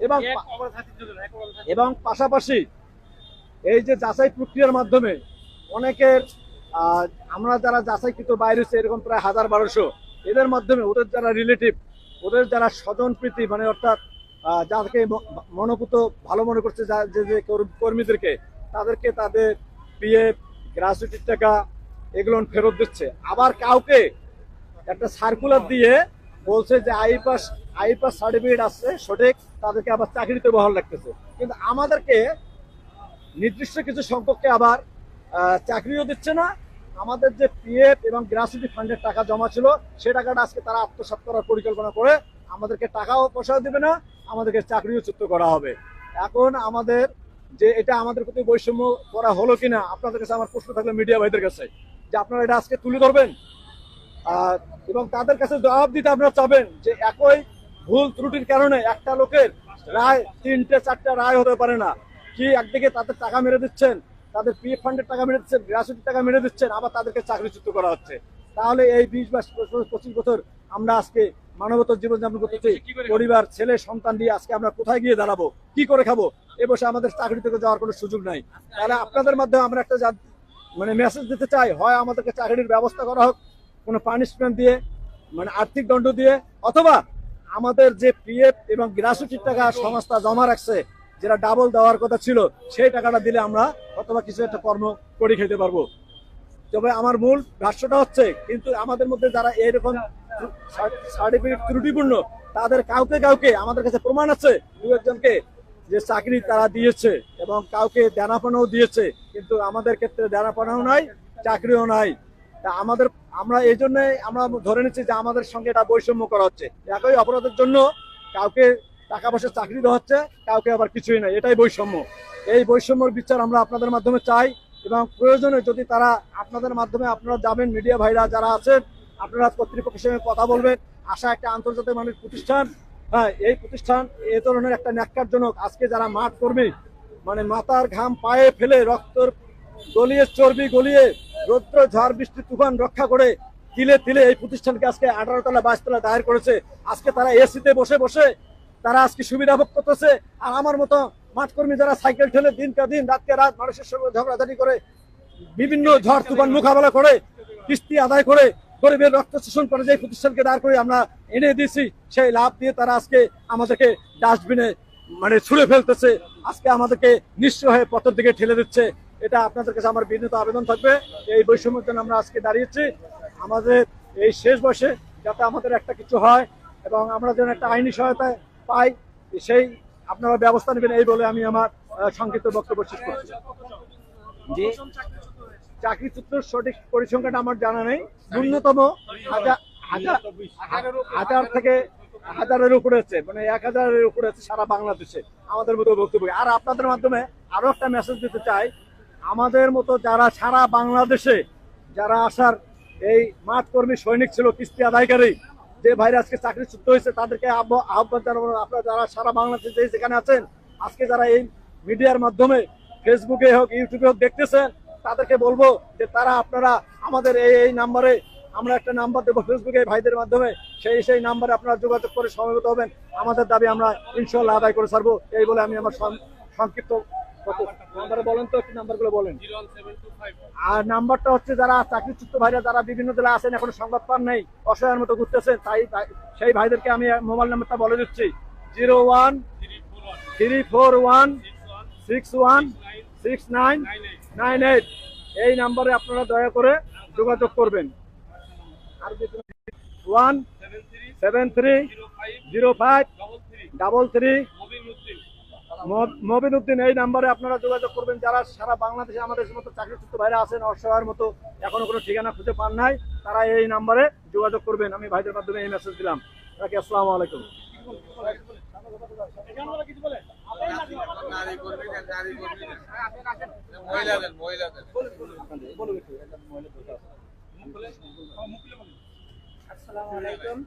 এবং এবং পাশাপাশি এই যে যাচাই প্রক্রিয়ার মাধ্যমে অনেকের আমরা যারা যাচাইকৃত বাইরে হচ্ছে এরকম প্রায় হাজার বারোশো এদের মাধ্যমে ওদের যারা রিলেটিভ ওদের যারা স্বজন প্রীতি মানে অর্থাৎ যাদেরকে মনোপুত ভালো মনে করছে যা- যে যে কর- কর্মীদেরকে তাদেরকে তাদের পিএফ গ্রাচুইটির টাকা এগুলো ফেরত দিচ্ছে। আবার কাউকে একটা সার্কুলার দিয়ে বলছে যে I pass I pass certificate আছে, সঠিক, তাদেরকে আবার চাকরিতে বহাল রাখতেছে। কিন্তু আমাদেরকে নির্দিষ্ট কিছু সংখ্যককে আবার চাকরিও দিচ্ছে না। আমাদের যে পিএফ এবং গ্রাচুইটি ফান্ডের টাকা জমা ছিল, সে টাকাটা আজকে তারা আত্মসাৎ করার পরিকল্পনা করে আমাদেরকে টাকাও পয়সাও দেবে না, আমাদেরকে চাকরিও চুক্ত করা হবে। এখন আমাদের যে এটা আমাদের প্রতি বৈষম্য করা হলো কিনা, আপনাদের কাছে আমার প্রশ্ন থাকলে মিডিয়া ভাইদের কাছে, যে আপনারা এটা আজকে তুলে ধরবেন? আর এবং তাদের কাছে জবাব দিতে আপনারা চাবেন যে একই ভুল ত্রুটির কারণে একটা লোকের রায় তিনটে চারটে রায় হতে পারে না। কি একদিকে তাদের টাকা মেরে দিচ্ছেন তাদের পিএফ ফান্ডের টাকা মেরে দিচ্ছেন গ্রাসুটির টাকা মেরে দিচ্ছেন আবার তাদেরকে চাকরিচ্যুত করা হচ্ছে। তাহলে এই বিশ বছর, পঁচিশ বছর আমরা আজকে মানবতার জীবন যাপন করতেছি পরিবার ছেলে সন্তান দিয়ে আজকে আমরা কোথায় গিয়ে দাঁড়াবো? কি করে খাব? এ বসে আমাদের চাকরি থেকে যাওয়ার কোনো সুযোগ নাই। তাহলে আপনাদের মাধ্যমে আমরা একটা মানে মেসেজ দিতে চাই হয় আমাদেরকে চাকরির ব্যবস্থা করা হোক কোনো পানিশমেন্ট দিয়ে মানে আর্থিক দণ্ড দিয়ে, অথবা আমাদের যে পিএফ এবং গ্রাসুটির টাকা সংস্থা জমা রাখছে, যেটা ডাবল দেওয়ার কথা ছিল, সেই টাকাটা দিলে আমরা অথবা কিছু একটা কর্ম করে খেতে পারব। তবে আমার মূল ভাষ্যটা হচ্ছে, কিন্তু আমাদের মধ্যে যারা এরকম সার্টিফিকেট ত্রুটিপূর্ণ, তাদের কাউকে কাউকে আমাদের কাছে প্রমাণ আছে, দু একজনকে, যে চাকরি তারা দিয়েছে এবং কাউকে দেনাপানাও দিয়েছে, কিন্তু আমাদের ক্ষেত্রে দেনাপানাও নাই, চাকরিও নাই। তা আমাদের, আমরা এই জন্য আমরা ধরে নিচ্ছি যে আমাদের সঙ্গে এটা বৈষম্য করা হচ্ছে। একই অপরাধের জন্য কাউকে টাকা পয়সা চাকরি দেওয়া হচ্ছে, কাউকে আবার কিছুই নাই। এটাই বৈষম্য। এই বৈষম্যর বিচার আমরা আপনাদের মাধ্যমে চাই এবং প্রয়োজনে যদি তারা আপনাদের মাধ্যমে আপনারা যাবেন, মিডিয়া ভাইরা যারা আছেন, আপনারা কর্তৃপক্ষের সঙ্গে কথা বলবেন। আশা একটা আন্তর্জাতিক মানের প্রতিষ্ঠান হ্যাঁ এই প্রতিষ্ঠান এ ধরনের একটা ন্যাক্কারজনক আজকে যারা মাঠ কর্মী মানে মাথার ঘাম পায়ে ফেলে রক্তর গলিয়ে চর্বি গলিয়ে রৌদ্র, ঝড়, বৃষ্টি, তুফান রক্ষা করে তিলে তিলে এই প্রতিষ্ঠানকে আজকে আঠারো তলা, বাইশ তলা দায়ের করেছে। আজকে তারা এসিতে বসে বসে তারা আজকে সুবিধা ভোগ করতেছে। আর আমার মতো মাঠ কর্মী যারা সাইকেল ঠেলে দিনকে দিন, রাতকে রাত মানুষের সঙ্গে ঝগড়াঝাটি করে, বিভিন্ন ঝড়, তুফান মোকাবেলা করে, কিস্তি আদায় করে, গরিবের রক্ত শোষণ করে যে প্রতিষ্ঠানকে দাঁড় করে আমরা এনে দিয়েছি, সেই লাভ দিয়ে তারা আজকে আমাদেরকে ডাস্টবিনে মানে ছুঁড়ে ফেলতেছে। আজকে আমাদেরকে নিঃস্ব হয়ে পথের দিকে ঠেলে দিচ্ছে। এটা আপনাদের কাছে আমার বিনীত আবেদন থাকবে। এই বৈষম্যের জন্য আমরা আজকে দাঁড়িয়েছি। আমাদের এই শেষ বয়সে যাতে আমাদের একটা কিছু হয় এবং আমরা যেন একটা আইনি সহায়তা পাই সেই আপনারা ব্যবস্থা নেবেন এই বলে আমি আমার সংক্ষিপ্ত বক্তব্য শেষ করছি। জি। চাকরিচ্যুত সঠিক পরিসংখ্যাটা আমার জানা নেই। ন্যূনতম হাজার থেকে হাজারের উপরে আছে মানে এক হাজারের উপরে আছে সারা বাংলাদেশে। আমাদের মতো বক্তব্য। আর আপনাদের মাধ্যমে আরও একটা মেসেজ দিতে চাই আমাদের মতো যারা সারা বাংলাদেশে, যারা আসার এই মাঠ কর্মী সৈনিক ছিল, কিস্তি আদায়কারী, যে ভাইরা আজকে চাকরিচ্যুত হয়েছে, তাদেরকে আহ্বান জানাব। আপনারা যারা সারা বাংলাদেশে যে যেখানে আছেন, আজকে যারা এই মিডিয়ার মাধ্যমে ফেসবুকে হোক ইউটিউবে হোক দেখতেছেন, তাদেরকে বলব যে তারা আপনারা আমাদের এই এই নাম্বারে, আমরা একটা নাম্বার দেবো ফেসবুকে ভাইদের মাধ্যমে, সেই সেই নাম্বারে আপনারা যোগাযোগ করে সমবেত হবেন। আমাদের দাবি আমরা ইনশাল্লাহ আদায় করে ছাড়বো, এই বলে আমি আমার সংক্ষিপ্ত নাম্বারে বলেন তো কি নাম্বারগুলো বলেন? আর নাম্বারটা হচ্ছে যারা চাকরিচ্যুত ভাইরা যারা বিভিন্ন জেলায় আছেন এখন সংবাদ পান নেই অসহায়ের মতো ঘুরতেছেন তাই তাই- সেই ভাইদেরকে আমি মোবাইল নাম্বারটা বলে দিচ্ছি। Zero one three four one six one six nine nine eight. এই নাম্বারে আপনারা দয়া করে যোগাযোগ করবেন। আর one seven three zero five double three Mobin Uddin এই নাম্বারে আপনারা যোগাযোগ করবেন। যারা সারা বাংলাদেশে আমাদের মতো চাকরিচ্যুত ভাইরা আছেন, অসহায়ের মতো এখনও কোনো ঠিকানা খুঁজে পান নাই, তারা এই নাম্বারে যোগাযোগ করবেন। আমি ভাইদের মাধ্যমে এই মেসেজ দিলাম। রাখি আসসালামু আলাইকুম। আসসালামু আলাইকুম।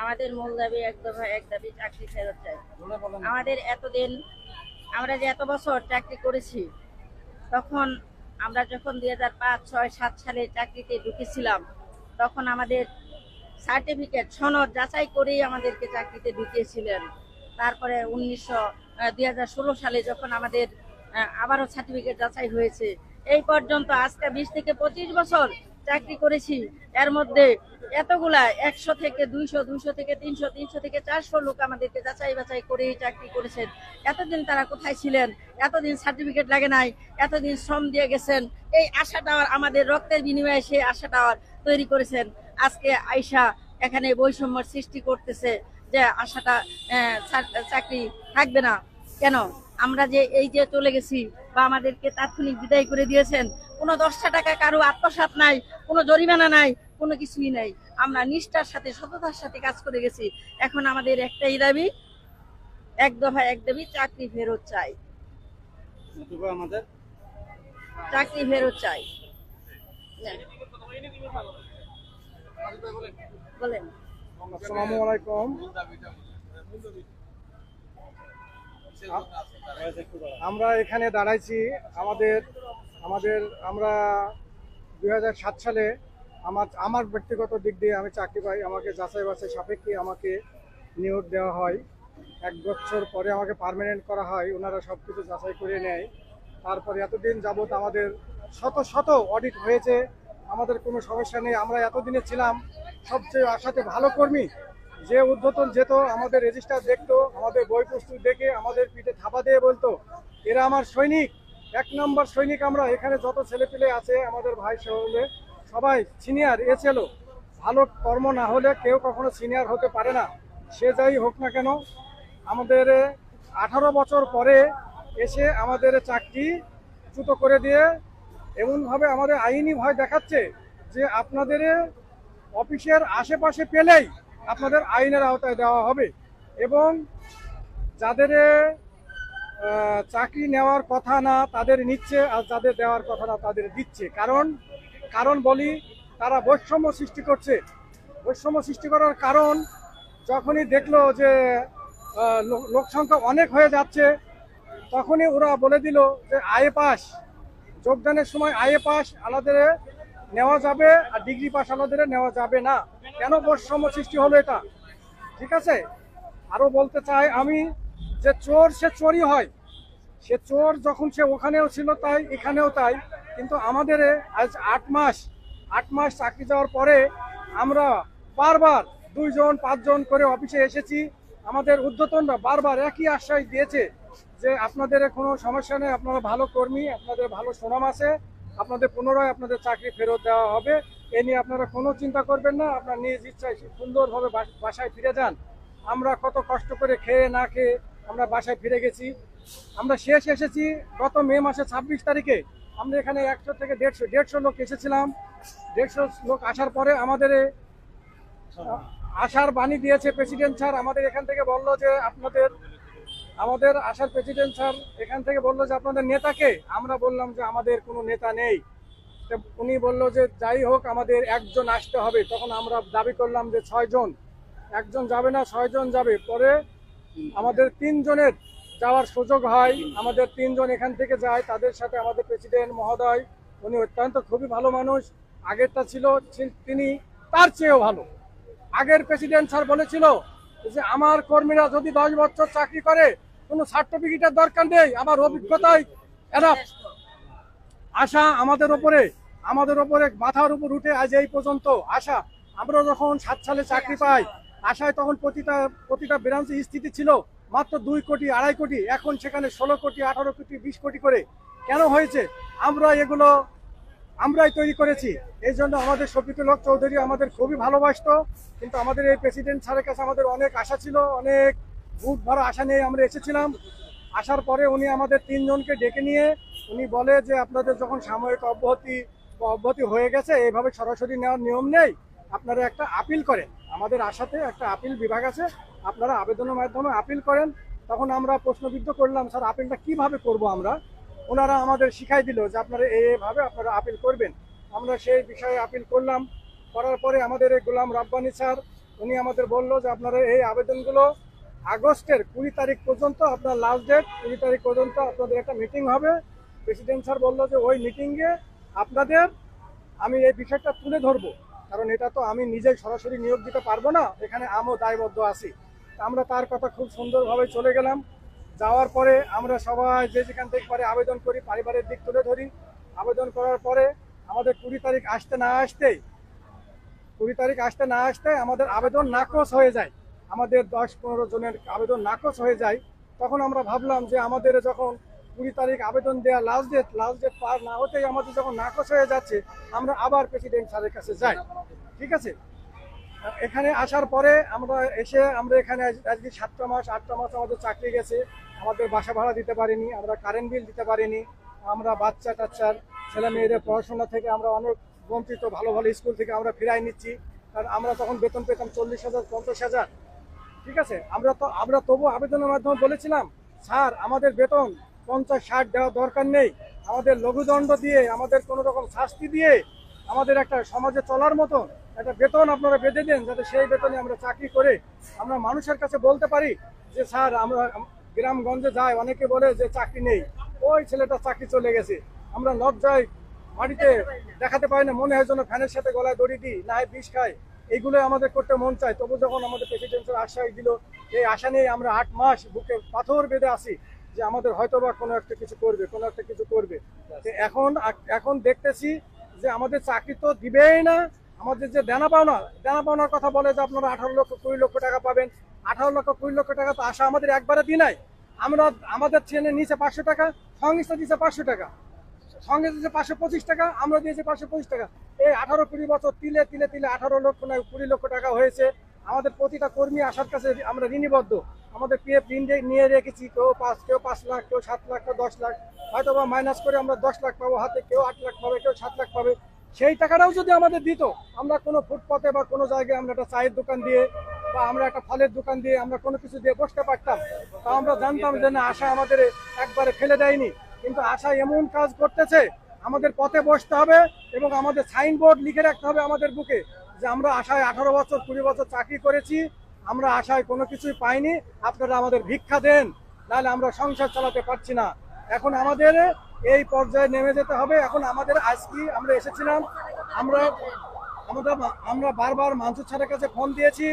আমাদের মূল দাবি এক দফা এক দাবি চাকরি ফেরত চাই। আমাদের এতদিন আমরা যে এত বছর চাকরি করেছি তখন আমরা যখন দুই হাজার পাঁচ ছয় সাত সালে চাকরিতে ঢুকেছিলাম তখন আমাদের সার্টিফিকেট সনদ যাচাই করেই আমাদেরকে চাকরিতে ঢুকিয়েছিলেন। তারপরে উনিশশো দুই হাজার ষোলো সালে যখন আমাদের আবারও সার্টিফিকেট যাচাই হয়েছে এই পর্যন্ত আজকে বিশ থেকে পঁচিশ বছর চাকরি করেছি। এর মধ্যে এতগুলা একশো থেকে দুইশো দুইশো থেকে তিনশো তিনশো থেকে চারশো লোক আমাদেরকে যাচাই বাছাই করেই চাকরি করেছেন। এতদিন তারা কোথায় ছিলেন? এতদিন সার্টিফিকেট লাগে নাই? এতদিন শ্রম দিয়ে গেছেন? এই আশাটা আমাদের রক্তের বিনিময়ে সেই আশাটা তৈরি করেছেন। আজকে আয়সা এখানে বৈষম্যর সৃষ্টি করতেছে যে আশাটা চাকরি থাকবে না। কেন? আমরা যে এই যে চলে গেছি বা আমাদেরকে তাৎক্ষণিক বিদায় করে দিয়েছেন, কোনো দশটা টাকা কারও আত্মসাৎ নাই, কোনো জরিমানা নাই, কোনো কিছুই নাই। আমরা নিষ্ঠার সাথে সততার সাথে কাজ করে গেছি। এখন আমাদের একটাই দাবি এক দফা এক দাবি চাকরি ফেরত চাই। আমাদের? চাকরি ফেরত চাই। বলেন। আসসালামু আলাইকুম। আমরা এখানে দাঁড়াইছি আমাদের আমাদের আমরা দু হাজার সাত সালে আমার আমার ব্যক্তিগত দিক দিয়ে আমি চাকরি পাই, আমাকে যাচাই বাছাই সাপেক্ষে আমাকে নিয়োগ দেওয়া হয়। এক বছর পরে আমাকে পার্মানেন্ট করা হয়, ওনারা সব কিছু যাচাই করে নেয়। তারপরে এতদিন যাবত আমাদের শত শত অডিট হয়েছে, আমাদের কোনো সমস্যা নেই, আমরা এতদিনে ছিলাম, সবচেয়ে আশাতে ভালো কর্মী, যে উদ্বোধন যেত, আমাদের রেজিস্টার দেখতো, আমাদের বই পুস্তক দেখে, আমাদের পিঠে থাপা দিয়ে বলতো, এরা আমার সৈনিক, এক নম্বর সৈনিক আমরা, এখানে যত ছেলেপিলে আছে, আমাদের ভাই সহলে সবাই সিনিয়র, এ ছিল। ভালো কর্ম না হলে কেউ কখনো সিনিয়র হতে পারে না। সে যাই হোক না কেন, আমাদের আঠারো বছর পরে এসে আমাদের চাকরি চ্যুত করে দিয়ে এমনভাবে আমাদের আইনি ভয় দেখাচ্ছে যে আপনাদের অফিসের আশেপাশে পেলেই আপনাদের আইনের আওতায় দেওয়া হবে। এবং যাদের চাকরি নেওয়ার কথা না তাদের নিচ্ছে, আর যাদের দেওয়ার কথা না তাদের দিচ্ছে। কারণ কারণ বলি, তারা বৈষম্য সৃষ্টি করছে। বৈষম্য সৃষ্টি করার কারণ যখনই দেখল যে লোক সংখ্যা অনেক হয়ে যাচ্ছে, তখনই ওরা বলে দিল যে, আয়ে পাস। যোগদানের সময় আইএ পাস আলাদা নেওয়া যাবে, আর ডিগ্রি পাস আলাদা নেওয়া যাবে না। কেন বৈষম্য সৃষ্টি হলো এটা? ঠিক আছে? আরও বলতে চাই আমি যে চোর সে চোরই হয়। সে চোর যখন সে ওখানেও ছিল তাই, এখানেও তাই। কিন্তু আমাদের আজ আট মাস আট মাস চাকরি যাওয়ার পরে আমরা বারবার দুইজন, পাঁচজন করে অফিসে এসেছি। আমাদের ঊর্ধ্বতনরা বারবার একই আশ্বাস দিয়েছে যে আপনাদের কোনো সমস্যা নেই, আপনারা ভালো কর্মী, আপনাদের ভালো সুনাম আছে, আপনাদের পুনরায় আপনাদের চাকরি ফেরত দেওয়া হবে। এ নিয়ে আপনারা কোনো চিন্তা করবেন না, আপনার নিজ ইচ্ছায় সুন্দরভাবে বাস- বাসায় ফিরে যান। আমরা কত কষ্ট করে খেয়ে না খেয়ে আমরা বাসায় ফিরে গেছি। আমরা শেষ এসেছি গত মে মাসে ছাব্বিশ তারিখে। আমরা এখানে একশো থেকে দেড়শো দেড়শো লোক এসেছিলাম। দেড়শো লোক আসার পরে আমাদের এ, আশার বাণী দিয়েছে প্রেসিডেন্ট স্যার। আমাদের এখান থেকে বলল যে আপনাদের আমাদের আসার প্রেসিডেন্ট স্যার এখান থেকে বলল যে আপনাদের নেতাকে আমরা বললাম যে আমাদের কোনো নেতা নেই। উনি বলল যে যাই হোক আমাদের একজন আসতে হবে। তখন আমরা দাবি করলাম যে ছয়জন। একজন যাবে না ছয়জন যাবে। পরে আমাদের তিনজনের যাওয়ার সুযোগ হয়, আমাদের তিনজন এখান থেকে যায়, তাদের সাথে আমাদের প্রেসিডেন্ট মহোদয়, উনি অত্যন্ত খুবই ভালো মানুষ, আগেরটা ছিল তিনি তার চেয়েও ভালো। আগের প্রেসিডেন্ট স্যার বলেছিল যে, আমার কর্মীরা যদি দশ বছর চাকরি করে, কোনো সার্টিফিকেটের দরকার নেই, আমার অভিজ্ঞতায় এরা আশা আমাদের ওপরে আমাদের ওপরে মাথার উপর উঠে আজ এই পর্যন্ত আশা। আমরা যখন সাত সালে চাকরি পাই, আশায় তখন প্রতিটা প্রতিটা ব্রাঞ্চে স্থিতি ছিল। মাত্র দুই কোটি, আড়াই কোটি, এখন সেখানে ষোলো কোটি, আঠারো কোটি, বিশ কোটি করে কেন হয়েছে? আমরা এগুলো, আমরাই তৈরি করেছি। এই জন্য আমাদের শফিকুল হক চৌধুরী আমাদের খুবই ভালোবাসতো, কিন্তু আমাদের এই প্রেসিডেন্ট স্যারের কাছে আমাদের অনেক আশা ছিল, অনেক বুক ভরা আশা নিয়ে আমরা এসেছিলাম। আসার পরে উনি আমাদের তিনজনকে ডেকে নিয়ে উনি বলে যে, আপনাদের যখন সাময়িক অব্যাহতি অব্যাহতি হয়ে গেছে, এইভাবে সরাসরি নেওয়ার নিয়ম নেই। আপনারা একটা আপিল করেন। আমাদের আশাতে একটা আপিল বিভাগ আছে, আপনারা আবেদনের মাধ্যমে আপিল করেন। তখন আমরা প্রশ্নবিদ্ধ করলাম, স্যার আপিলটা কীভাবে করব আমরা? ওনারা আমাদের শিখাই দিল যে আপনারা এইভাবে আপনারা আপিল করবেন। আমরা সেই বিষয়ে আপিল করলাম। করার পরে আমাদের এই গোলাম রাব্বানি স্যার, উনি আমাদের বলল যে আপনারা এই আবেদনগুলো আগস্টের কুড়ি তারিখ পর্যন্ত, আপনার লাস্ট ডেট কুড়ি তারিখ পর্যন্ত আপনাদের একটা মিটিং হবে। প্রেসিডেন্ট স্যার বলল যে ওই মিটিংয়ে আপনাদের আমি এই বিষয়টা তুলে ধরবো। কারণ এটা তো আমি নিজেই সরাসরি নিয়োগ দিতে পারব না, এখানে আমও দায়বদ্ধ আছি। আমরা তার কথা খুব সুন্দরভাবে চলে গেলাম। যাওয়ার পরে আমরা সবাই যে যেখান থেকে পারে আবেদন করি, পারিবারিক দিক তুলে ধরি। আবেদন করার পরে আমাদের কুড়ি তারিখ আসতে না আসতেই, কুড়ি তারিখ আসতে না আসতে আমাদের আবেদন নাকচ হয়ে যায়। আমাদের দশ পনেরো জনের আবেদন নাকচ হয়ে যায়। তখন আমরা ভাবলাম যে আমাদের যখন কুড়ি তারিখ আবেদন দেওয়া লাস্ট ডেট লাস্ট ডেট পার না হতেই আমাদের যখন নাকচ হয়ে যাচ্ছে, আমরা আবার প্রেসিডেন্ট স্যারের কাছে যাই। ঠিক আছে? এখানে আসার পরে আমরা এসে আমরা এখানে আজ- আজকে সাতটা মাস, আটটা মাস আমাদের চাকরি গেছে। আমাদের বাসা ভাড়া দিতে পারিনি, আমরা কারেন্ট বিল দিতে পারিনি। আমরা বাচ্চা টাচ্চার, ছেলে মেয়েদের পড়াশোনা থেকে আমরা অনেক বঞ্চিত, ভালো ভালো স্কুল থেকে আমরা ফিরাই নিচ্ছি। কারণ আমরা তখন বেতন পেতাম চল্লিশ হাজার, পঞ্চাশ হাজার। ঠিক আছে? আমরা তো আমরা তবু আবেদনের মাধ্যমে বলেছিলাম, স্যার, আমাদের বেতন পঞ্চাশ ষাট দেওয়া দরকার নেই। আমাদের লঘুদণ্ড দিয়ে, আমাদের কোনো রকম শাস্তি দিয়ে, আমাদের একটা সমাজে চলার মতো একটা বেতন আপনারা বেঁধে দেন, যাতে সেই বেতনে আমরা চাকরি করে আমরা মানুষের কাছে বলতে পারি যে, স্যার, আমরা গ্রামগঞ্জে যাই অনেকে বলে যে চাকরি নেই। ওই ছেলেটা চাকরি চলে গেছে। আমরা লজ্জায় মাটিতে দেখাতে পারি না, মনে হয় যেন ফ্যানের সাথে গলায় দড়ি দিই, না হয় বিষ খাই এইগুলো আমাদের করতে মন চায়। তবু যখন আমাদের প্রেসিডেন্টের আশ্বাস দিল, এই আশা নিয়ে আমরা আট মাস বুকে পাথর বেঁধে আসি যে আমাদের হয়তো বা কোনো একটা কিছু করবে, কোনো একটা কিছু করবে। এখন এখন দেখতেছি যে আমাদের চাকরি তো দিবেই না। আমাদের যে দেনা পাওনা, দেনা পাওনার কথা বলে যে আপনারা আঠারো লক্ষ, কুড়ি লক্ষ টাকা পাবেন। আঠারো লক্ষ, কুড়ি লক্ষ টাকা তো আশা আমাদের একবারে দিই নাই। আমরা, আমাদের ছেলে নিচে পাঁচশো টাকা, সংস্থা দিচ্ছে পাঁচশো টাকা। সঙ্গে দিয়েছে পাঁচশো পঁচিশ টাকা, আমরা দিয়েছি পাঁচশো পঁচিশ টাকা। এই আঠারো, কুড়ি বছর তিলে তিলে তিলে আঠারো লক্ষ নয়, কুড়ি লক্ষ টাকা হয়েছে। আমাদের প্রতিটা কর্মী আসার কাছে আমরা ঋণীবদ্ধ। আমাদের পিএফ ঋণ নিয়ে রেখেছি, কেউ পাঁচ কেউ পাঁচ লাখ, কেউ সাত লাখ, কেউ দশ লাখ। হয়তো বা মাইনাস করে আমরা দশ লাখ পাবো, হাতে কেউ আট লাখ পাবে, কেউ সাত লাখ পাবে। সেই টাকাটাও যদি আমাদের দিত, আমরা কোনো ফুটপাতে বা কোনো জায়গায় আমরা একটা চায়ের দোকান দিয়ে বা আমরা একটা ফলের দোকান দিয়ে আমরা কোনো কিছু দিয়ে বসতে পারতাম, তা আমরা জানতাম যে না, আশা আমাদের একবারে ফেলে দেয়নি। কিন্তু আশা এমন কাজ করতেছে, আমাদের পথে বসতে হবে এবং আমাদের সাইনবোর্ড লিখে রাখতে হবে আমাদের বুকে যে আমরা আশায় আঠারো বছর, কুড়ি বছর চাকরি করেছি আমরা আশায় কোনো কিছুই পাইনি। আপনারা আমাদের ভিক্ষা দেন, নাহলে আমরা সংসার চালাতে পারছি না। এখন আমাদের এই পর্যায়ে নেমে যেতে হবে। এখন আমাদের আজকে আমরা এসেছিলাম, আমরা আমরা আমরা বারবার মানসুর স্যারের কাছে ফোন দিয়েছি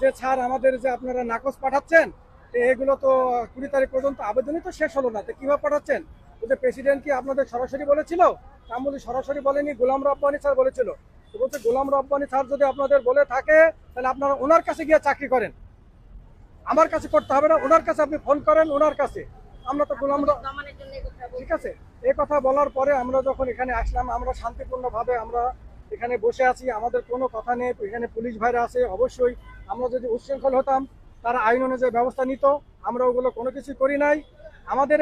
যে, স্যার, আমাদের যে আপনারা নাকচ পাঠাচ্ছেন, তো এগুলো তো কুড়ি তারিখ পর্যন্ত আবেদনই তো শেষ হলো না। তো কীভাবে পাঠাচ্ছেন? বলছে প্রেসিডেন্ট কি আপনাদের সরাসরি বলেছিল? তা আমি সরাসরি বলেনি। গোলাম রব্বানি স্যার বলেছিল বলছে গোলাম রব্বানি স্যার যদি আপনাদের বলে থাকে, তাহলে আপনারা ওনার কাছে গিয়ে চাকরি করেন। আমার কাছে করতে হবে না, ওনার কাছে আপনি ফোন করেন ওনার কাছে। আমরা তো গোলাম। ঠিক আছে? এই কথা বলার পরে আমরা যখন এখানে আসলাম, আমরা শান্তিপূর্ণভাবে আমরা এখানে বসে আছি, আমাদের কোনো কথা নেই এখানে পুলিশ ভাইরা আছে, অবশ্যই আমরা যদি উচ্ছৃঙ্খল হতাম, তারা আইন অনুযায়ী ব্যবস্থা নিত, আমরা ওগুলো কোনো কিছু করি নাই। আমাদের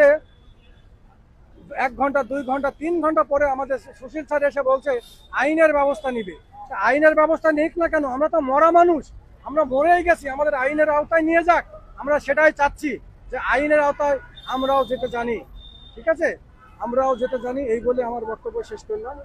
এক ঘণ্টা, দুই ঘণ্টা, তিন ঘণ্টা পরে আমাদের সুশীল স্যার এসে বলছে, আইনের ব্যবস্থা নিবে। আইনের ব্যবস্থা নিক না কেন? আমরা তো মরা মানুষ। আমরা মরেই গেছি। আমাদের আইনের আওতায় নিয়ে যাক। আমরা সেটাই চাচ্ছি যে আইনের আওতায় আমরাও যেতে জানি। ঠিক আছে? আমরাও যেতে জানি। এই বলে আমার বক্তব্য শেষ করলাম।